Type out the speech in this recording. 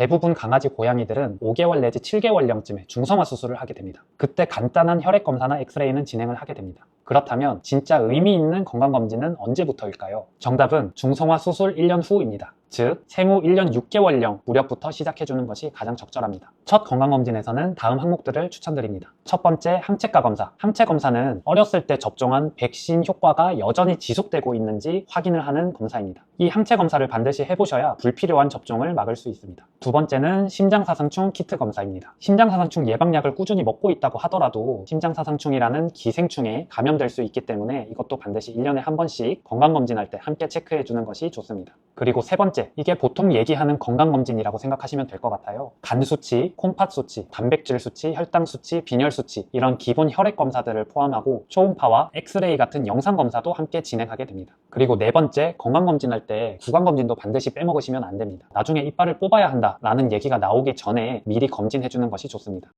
대부분 강아지, 고양이들은 5개월 내지 7개월령쯤에 중성화 수술을 하게 됩니다. 그때 간단한 혈액 검사나 엑스레이는 진행을 하게 됩니다. 그렇다면 진짜 의미 있는 건강검진은 언제부터일까요? 정답은 중성화 수술 1년 후입니다. 즉, 생후 1년 6개월령 무렵부터 시작해주는 것이 가장 적절합니다. 첫 건강검진에서는 다음 항목들을 추천드립니다. 첫 번째, 항체가 검사. 항체 검사는 어렸을 때 접종한 백신 효과가 여전히 지속되고 있는지 확인을 하는 검사입니다. 이 항체 검사를 반드시 해보셔야 불필요한 접종을 막을 수 있습니다. 두 번째는 심장사상충 키트 검사입니다. 심장사상충 예방약을 꾸준히 먹고 있다고 하더라도 심장사상충이라는 기생충에 감염될 수 있기 때문에 이것도 반드시 1년에 한 번씩 건강검진할 때 함께 체크해주는 것이 좋습니다. 그리고 세 번째, 이게 보통 얘기하는 건강검진이라고 생각하시면 될 것 같아요. 간 수치, 콩팥 수치, 단백질 수치, 혈당 수치, 빈혈 수치 이런 기본 혈액 검사들을 포함하고 초음파와 엑스레이 같은 영상 검사도 함께 진행하게 됩니다. 그리고 네 번째, 건강검진할 때 구강검진도 반드시 빼먹으시면 안 됩니다. 나중에 이빨을 뽑아야 한다라는 얘기가 나오기 전에 미리 검진해주는 것이 좋습니다.